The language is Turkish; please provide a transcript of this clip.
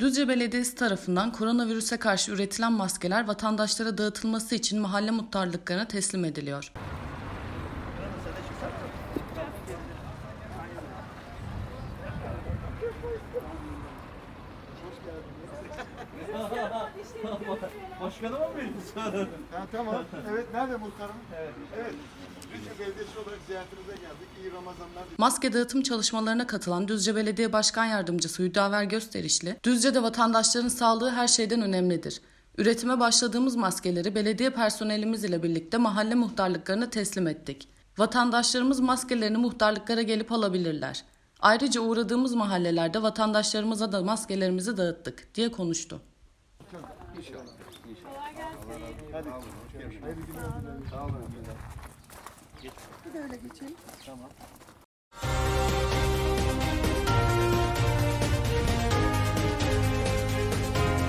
Düzce Belediyesi tarafından koronavirüse karşı üretilen maskeler vatandaşlara dağıtılması için mahalle muhtarlıklarına teslim ediliyor. Başkanıma mı veriyorsun? Ha, tamam. Evet nerede muhtarım? Evet. Evet. Düzce Belediyesi olarak ziyaretinize geldik. İyi Ramazanlar Maske dağıtım çalışmalarına katılan Düzce Belediye Başkan Yardımcısı Hüdaver Gösterişli, Düzce'de vatandaşların sağlığı her şeyden önemlidir. Üretime başladığımız maskeleri belediye personelimiz ile birlikte mahalle muhtarlıklarına teslim ettik. Vatandaşlarımız maskelerini muhtarlıklara gelip alabilirler. Ayrıca uğradığımız mahallelerde vatandaşlarımıza da maskelerimizi dağıttık diye konuştu. Hadi. Hayırlı günler. Sağ olun. Bir de öyle geçelim. Tamam.